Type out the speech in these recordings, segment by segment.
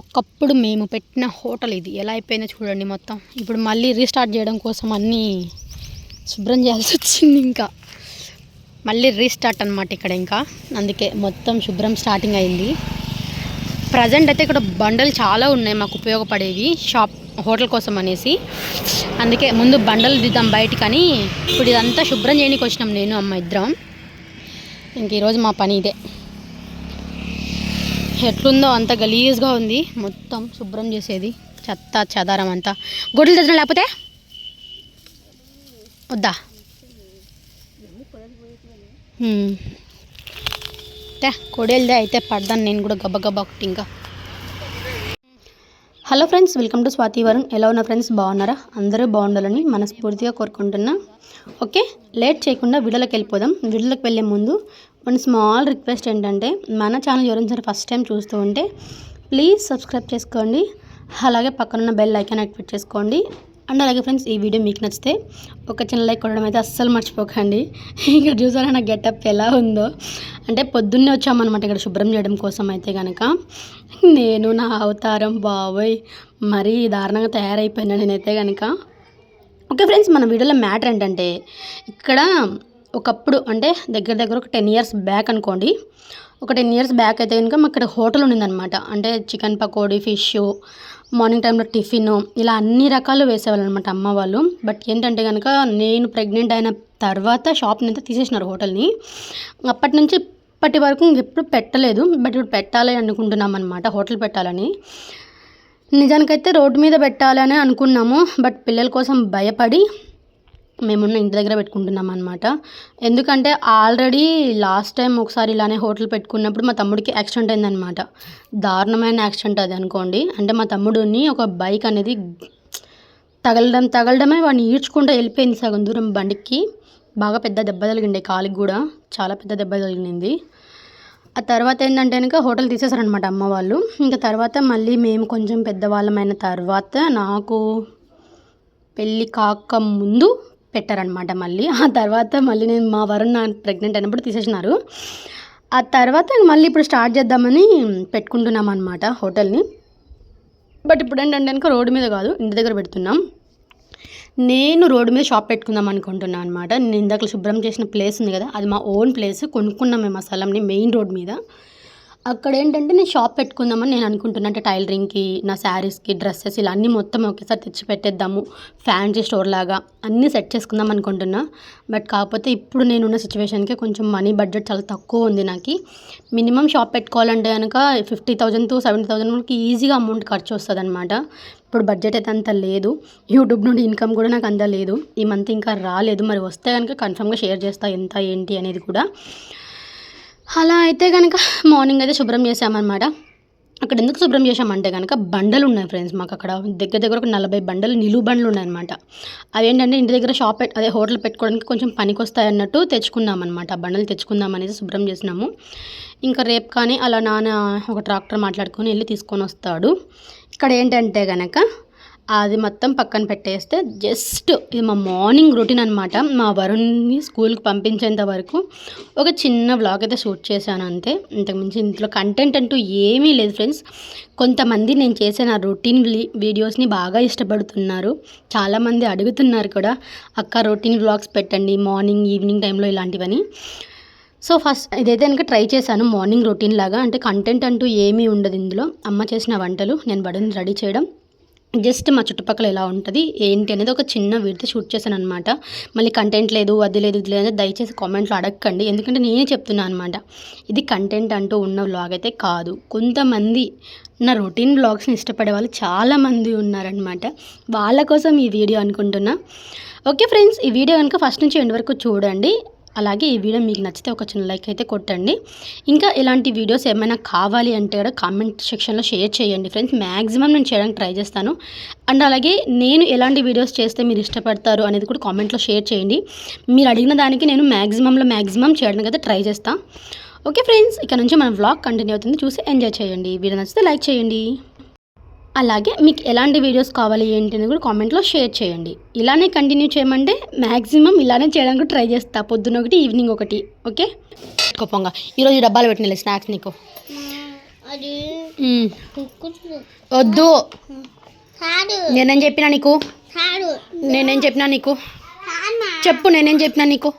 ఒకప్పుడు మేము పెట్టిన హోటల్ ఇది. ఎలా అయిపోయిందో చూడండి మొత్తం. ఇప్పుడు మళ్ళీ రీస్టార్ట్ చేయడం కోసం అన్నీ శుభ్రం చేయాల్సి వచ్చింది ఇంకా. మళ్ళీ రీస్టార్ట్ అనమాట ఇక్కడ ఇంకా. అందుకే మొత్తం శుభ్రం స్టార్టింగ్ అయింది. ప్రజెంట్ అయితే ఇక్కడ బండలు చాలా ఉన్నాయి మాకు ఉపయోగపడేవి. షాప్ హోటల్ కోసం అనేసి. అందుకే ముందు బండలు దిద్దాం బయటికని. ఇప్పుడు ఇదంతా శుభ్రం చేయడానికి వచ్చినాం నేను అమ్మ ఇద్దరం. ఇంక ఈరోజు మా పని ఇదే. ఎట్లుందో అంత గలీజ్గా ఉంది. మొత్తం శుభ్రం చేసేది. చెత్త చెదారం అంతా. గొడ్లు తెచ్చిన లేకపోతే? వద్దా? హ్మ్. అయితే పడదాను నేను కూడా గబ్బ ఒకటి ఇంకా. Hello friends welcome to Swathi Varun. ఎలా ఉన్న ఫ్రెండ్స్ బాగున్నారా? అందరూ బాగుండాలని మనస్ఫూర్తిగా కోరుకుంటున్నా. ఓకే లేట్ చేయకుండా వీడియోలోకి వెళ్ళిపోదాం. వీడియోలోకి వెళ్ళే ముందు వన్ స్మాల్ రిక్వెస్ట్ ఏంటంటే మన ఛానల్ ఎవరైనా సరే ఫస్ట్ టైం చూస్తూ ఉంటే ప్లీజ్ సబ్స్క్రైబ్ చేసుకోండి. అలాగే పక్కనున్న బెల్ ఐకాన్ యాక్టివేట్ చేసుకోండి. అండ్ అలాగే ఫ్రెండ్స్ ఈ వీడియో మీకు నచ్చితే ఒక చిన్న లైక్ కొట్టడం అయితే అస్సలు మర్చిపోకండి. ఇక్కడ చూసారా నా గెటప్ ఎలా ఉందో. అంటే పొద్దున్నే వచ్చామన్నమాట ఇక్కడ శుభ్రం చేయడం కోసం అయితే కనుక నేను నా అవతారం బాబోయ్ మరీ దారుణంగా తయారైపోయినా నేనైతే కనుక ఓకే ఫ్రెండ్స్ మన వీడియోలో మ్యాటర్ ఏంటంటే ఇక్కడ ఒకప్పుడు అంటే దగ్గర దగ్గర ఒక టెన్ ఇయర్స్ బ్యాక్ అనుకోండి. ఒక టెన్ ఇయర్స్ బ్యాక్ అయితే కనుక మాకు ఇక్కడ హోటల్ ఉండిందనమాట అంటే చికెన్ పకోడీ ఫిష్ మార్నింగ్ టైంలో టిఫిన్ ఇలా అన్ని రకాలు వేసేవాళ్ళు అనమాట అమ్మ వాళ్ళు. బట్ ఏంటంటే కనుక నేను ప్రెగ్నెంట్ అయిన తర్వాత షాప్ని అయితే తీసేసినారు హోటల్ని. అప్పటి నుంచి ఇప్పటి వరకు ఎప్పుడు పెట్టలేదు. బట్ ఇప్పుడు పెట్టాలి అనుకుంటున్నాం అనమాట హోటల్ పెట్టాలని. నిజానికైతే రోడ్డు మీద పెట్టాలని అనుకున్నాము. బట్ పిల్లల కోసం భయపడి మేమున్న ఇంటి దగ్గర పెట్టుకుంటున్నాం అనమాట ఎందుకంటే ఆల్రెడీ లాస్ట్ టైం ఒకసారి ఇలానే హోటల్ పెట్టుకున్నప్పుడు మా తమ్ముడికి యాక్సిడెంట్ అయిందనమాట దారుణమైన యాక్సిడెంట్ అది అనుకోండి. అంటే మా తమ్ముడిని ఒక బైక్ అనేది తగలడం తగలడమే వాడిని ఈడ్చుకుంటూ వెళ్ళిపోయింది సగం దూరం బండికి. బాగా పెద్ద దెబ్బ తగిలిండే కాలికి కూడా. చాలా పెద్ద దెబ్బ తగిలింది. ఆ తర్వాత ఏంటంటే కనుక హోటల్ తీసేశారనమాట అమ్మ వాళ్ళు. ఇంకా తర్వాత మళ్ళీ మేము కొంచెం పెద్దవాళ్ళమైన తర్వాత నాకు పెళ్ళి కాక ముందు పెట్టారనమాట మళ్ళీ. ఆ తర్వాత మళ్ళీ నేను మా వరుణ్ నా ప్రెగ్నెంట్ అయినప్పుడు తీసేసినారు. ఆ తర్వాత మళ్ళీ ఇప్పుడు స్టార్ట్ చేద్దామని పెట్టుకుంటున్నాం అనమాట హోటల్ని. బట్ ఇప్పుడు ఏంటంటే కనుక రోడ్డు మీద కాదు ఇంటి దగ్గర పెడుతున్నాం. నేను రోడ్డు మీద షాప్ పెట్టుకుందాం అనుకుంటున్నాను అనమాట నేను ఇందాక శుభ్రం చేసిన ప్లేస్ ఉంది కదా అది మా ఓన్ ప్లేస్. కొనుక్కున్నాం మేము ఆ స్థలంని మెయిన్ రోడ్ మీద. అక్కడ ఏంటంటే నేను షాప్ పెట్టుకుందామని నేను అనుకుంటున్నా. అంటే టైలరింగ్కి నా శారీస్కి డ్రెస్సెస్ ఇలా అన్నీ మొత్తం ఒకేసారి తెచ్చి పెట్టేద్దాము ఫ్యాన్సీ స్టోర్ లాగా అన్నీ సెట్ చేసుకుందాం అనుకుంటున్నా. బట్ కాకపోతే ఇప్పుడు నేనున్న సిచ్యువేషన్కి కొంచెం మనీ బడ్జెట్ చాలా తక్కువ ఉంది నాకు. మినిమం షాప్ పెట్టుకోవాలంటే కనుక fifty thousand to seventy thousand వరకు ఈజీగా అమౌంట్ ఖర్చు వస్తుంది అనమాట ఇప్పుడు బడ్జెట్ అయితే అంత లేదు. యూట్యూబ్ నుండి ఇన్కమ్ కూడా నాకు అంత లేదు. ఈ మంత్ ఇంకా రాలేదు. మరి వస్తే కనుక కన్ఫర్మ్గా షేర్ చేస్తా ఎంత ఏంటి అనేది కూడా. అలా అయితే కనుక మార్నింగ్ అయితే శుభ్రం చేసామన్నమాట అక్కడ ఎందుకు శుభ్రం చేసామంటే కనుక బండలు ఉన్నాయి ఫ్రెండ్స్ మాకు అక్కడ దగ్గర దగ్గర ఒక నలభై బండలు నిలువు బండ్లు ఉన్నాయన్నమాట. అవేంటంటే ఇంటి దగ్గర షాప్ అదే హోటల్ పెట్టుకోవడానికి కొంచెం పనికొస్తాయి అన్నట్టు తెచ్చుకున్నాం ఆ బండలు తెచ్చుకుందాం అనేసి శుభ్రం చేసినాము. ఇంకా రేపు కానీ అలా నాన్న ఒక ట్రాక్టర్ మాట్లాడుకొని వెళ్ళి తీసుకొని వస్తాడు. ఇక్కడ ఏంటంటే కనుక అది మొత్తం పక్కన పెట్టేస్తే జస్ట్ ఇది మా మార్నింగ్ రొటీన్ అనమాట మా వరుణ్ని స్కూల్కి పంపించేంత వరకు ఒక చిన్న వ్లాగ్ అయితే షూట్ చేశాను అంతే. ఇంతకుమించి ఇంట్లో కంటెంట్ అంటూ ఏమీ లేదు ఫ్రెండ్స్. కొంతమంది నేను చేసే నా రొటీన్ వీడియోస్ని బాగా ఇష్టపడుతున్నారు. చాలామంది అడుగుతున్నారు కూడా అక్క రొటీన్ వ్లాగ్స్ పెట్టండి మార్నింగ్ ఈవినింగ్ టైంలో ఇలాంటివని. సో ఫస్ట్ ఇదైతే కనుక ట్రై చేశాను మార్నింగ్ రొటీన్ లాగా. అంటే కంటెంట్ అంటూ ఏమీ ఉండదు ఇందులో. అమ్మ చేసిన వంటలు నేను బడిని రెడీ చేయడం జస్ట్ మా చుట్టుపక్కల ఎలా ఉంటుంది ఏంటి అనేది ఒక చిన్న వీడితో షూట్ చేశాను అనమాట మళ్ళీ కంటెంట్ లేదు అది లేదు ఇది లేదు దయచేసి కామెంట్లో అడగకండి. ఎందుకంటే నేనే చెప్తున్నాను అనమాట ఇది కంటెంట్ అంటూ ఉన్న వ్లాగ్ అయితే కాదు. కొంతమంది నా రొటీన్ బ్లాగ్స్ని ఇష్టపడే వాళ్ళు చాలామంది ఉన్నారనమాట వాళ్ళ కోసం ఈ వీడియో అనుకుంటున్నా. ఓకే ఫ్రెండ్స్ ఈ వీడియో కనుక ఫస్ట్ నుంచి ఎండ్ వరకు చూడండి. అలాగే ఈ వీడియో మీకు నచ్చితే ఒక చిన్న లైక్ అయితే కొట్టండి. ఇంకా ఇలాంటి వీడియోస్ ఏమైనా కావాలి అంటే కూడా కామెంట్ సెక్షన్లో షేర్ చేయండి. ఫ్రెండ్స్ మ్యాక్సిమం నేను చేయడానికి ట్రై చేస్తాను. అండ్ అలాగే నేను ఎలాంటి వీడియోస్ చేస్తే మీరు ఇష్టపడతారు అనేది కూడా కామెంట్లో షేర్ చేయండి. మీరు అడిగిన దానికి నేను మ్యాక్సిమంలో మ్యాక్సిమం చేయడానికి అయితే ట్రై చేస్తాను ఓకే ఫ్రెండ్స్ ఇక్కడ నుంచి మన వ్లాగ్ కంటిన్యూ అవుతుంది. చూసి ఎంజాయ్ చేయండి. వీడియో నచ్చితే లైక్ చేయండి. అలాగే మీకు ఎలాంటి వీడియోస్ కావాలి ఏంటి అనేది కూడా కామెంట్లో షేర్ చేయండి. ఇలానే కంటిన్యూ చేయమంటే మ్యాక్సిమం ఇలానే చేయడానికి ట్రై చేస్తా. పొద్దున ఒకటి ఈవినింగ్ ఒకటి. ఓకే? గొప్పంగా ఈరోజు డబ్బాలు పెట్టిన స్నాక్స్ నీకు. వద్దు. నేనేం చెప్పినా నీకు? నేనేం చెప్పినా నీకు? చెప్పు నేనేం చెప్పినా నీకు?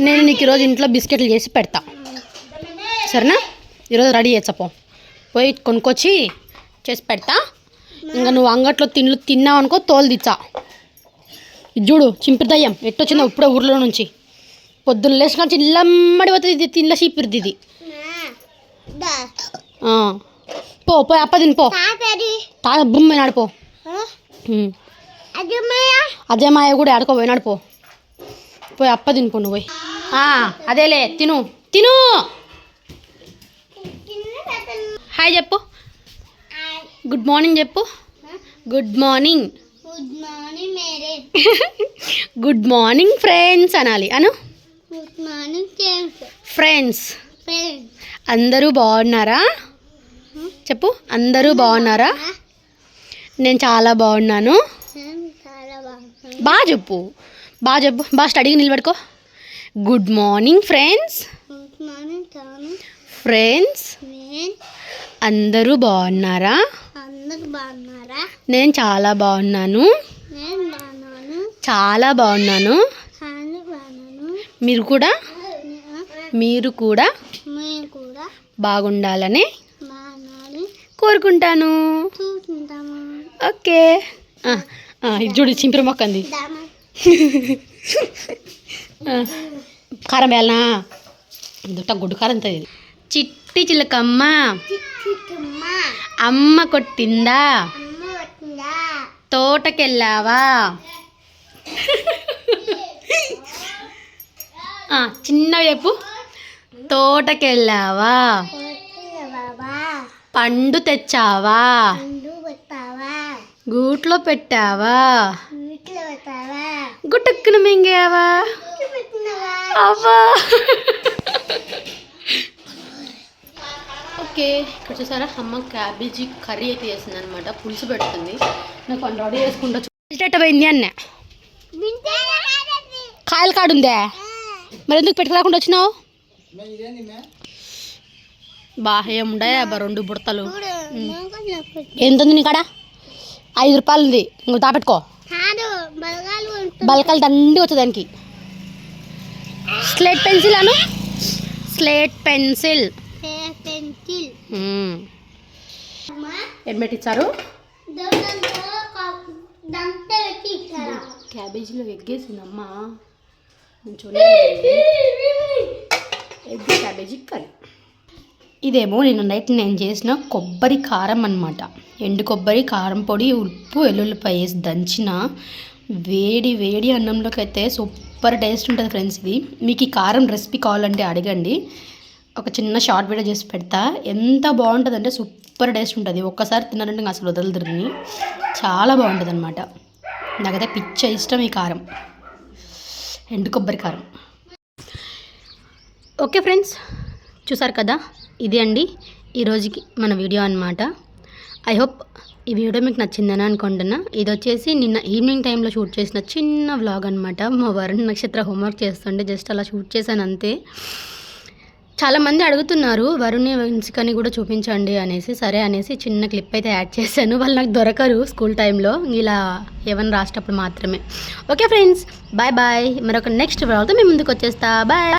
నేను నీకు ఈరోజు ఇంట్లో బిస్కెట్లు చేసి పెడతా. సరేనా? ఈరోజు రెడీ చేసపో పోయి కొనుక్కొచ్చి చేసి పెడతా. ఇంకా నువ్వు అంగట్లో తిండ్లు తిన్నావు అనుకో తోలు ఇది చూడు చింపిదయ్యం ఎట్టొచ్చిందో ఇప్పుడే ఊర్లో నుంచి. పొద్దున్న లేచి కానీ ఇల్లమ్మడి పోతుంది ఇది తిన్న చీపిరిది ఇది. పో పోయి అప్ప తిని పో. తాతది. తాగ బుమ్మ నాడిపో అదే మాయ కూడా ఆడుకో పోయినాడు పో. పోయి అప్ప తినిపో నువ్వు పోయి. ఆ, అదేలే తిను. తిను! హాయ్ చెప్పు. గుడ్ మార్నింగ్ చెప్పు. గుడ్ మార్నింగ్ గుడ్ మార్నింగ్ మేరే గుడ్ మార్నింగ్ ఫ్రెండ్స్ అనాలి. అను. గుడ్ మార్నింగ్ ఫ్రెండ్స్ ఫ్రెండ్ అందరూ బాగున్నారా? చెప్పు. అందరూ బాగున్నారా? నేను చాలా బాగున్నాను. బాగుంది బాగా చెప్పు. బాగా చెప్పు. బాగా స్టడీగా నిలబడుకో. Good morning friends good morning friends? అందరూ బాగున్నారా? అందరు బాగున్నారా? నేను చాలా బాగున్నాను. నేను బాగున్నాను. చాలా బాగున్నాను. మీరు కూడా? మీరు కూడా? బాగుండాలని కోరుకుంటాను. ఓకే. ఇది చూడు చింపిరి మొక్కంది కారం వేయాలనా? దుట్ట గుడ్డు కారం ఇది చిట్టి చిలకమ్మ. అమ్మ కొట్టిందా? తోటకెళ్ళావా? ఆ, చిన్నగా చెప్పు. తోటకెళ్ళావా? పండు తెచ్చావా? గూట్లో పెట్టావా? గుట్టుక్కున మింగావా? అవ్వా. ఓకే ఇక్కడ చూసారా? అమ్మ క్యాబేజీ కర్రీ అయితే చేసింది అనమాట పులుసు పెడుతుంది. నాకు అని రెడీ చేసుకుంటా వెజిటేట్ పోయింది అన్న. కాయల కాడుందే మరి ఎందుకు పెట్టుకురాకుండా వచ్చినావు? బాగా ఏముండే బా రెండు బుడతలు. ఎంత ఉంది నీ కాడ? ఐదు రూపాయలు ఉంది. ఇంకో దాపెట్టుకో ఉంటుంది బల్కలు దండి వచ్చే దానికి. స్లేట్ పెన్సిల్ అను? Slate pencil. ఏం పెట్టించారు క్యాబేజీలో ఎగ్గేసింది అమ్మ కొంచెం ఎగ్ క్యాబేజీ కర్రీ. ఇదేమో నేను నైట్ నేను చేసిన కొబ్బరి కారం అన్నమాట. ఎండు కొబ్బరి కారం పొడి ఉప్పు వెల్లుల్లిపాయ వేసి దంచిన వేడి వేడి అన్నంలోకి అయితే సూపర్ టేస్ట్ ఉంటుంది ఫ్రెండ్స్ ఇది. మీకు ఈ కారం రెసిపీ కావాలంటే అడగండి. ఒక చిన్న షార్ట్ వీడియో చేసి పెడతా. ఎంత బాగుంటుంది అంటే సూపర్ టేస్ట్ ఉంటుంది. ఒక్కసారి తిన్నారంటే అసలు వదలదురుని చాలా బాగుంటుంది అనమాట నాకైతే పిచ్చ ఇష్టం ఈ కారం. ఎండు కొబ్బరి కారం. ఓకే ఫ్రెండ్స్ చూసారు కదా? ఇది అండి ఈరోజుకి మన వీడియో అన్నమాట. ఐ హోప్ ఈ వీడియో మీకు నచ్చిందని అనుకుంటున్నా. ఇది వచ్చేసి నిన్న ఈవినింగ్ టైంలో షూట్ చేసిన చిన్న వ్లాగ్ అనమాట మా వరుణ్ నక్షత్ర హోంవర్క్ చేస్తుండే జస్ట్ అలా షూట్ చేశాను అంతే. చాలామంది అడుగుతున్నారు వరుణ్ వంశికని కూడా చూపించండి అనేసి. సరే అనేసి చిన్న క్లిప్ అయితే యాడ్ చేశాను. వాళ్ళు నాకు దొరకరు స్కూల్ టైంలో. ఇలా ఏమైనా రాసేటప్పుడు మాత్రమే. Okay friends bye bye. మరొక నెక్స్ట్ వ్లాగ్తో మేము ముందుకు వచ్చేస్తా. బాయ్.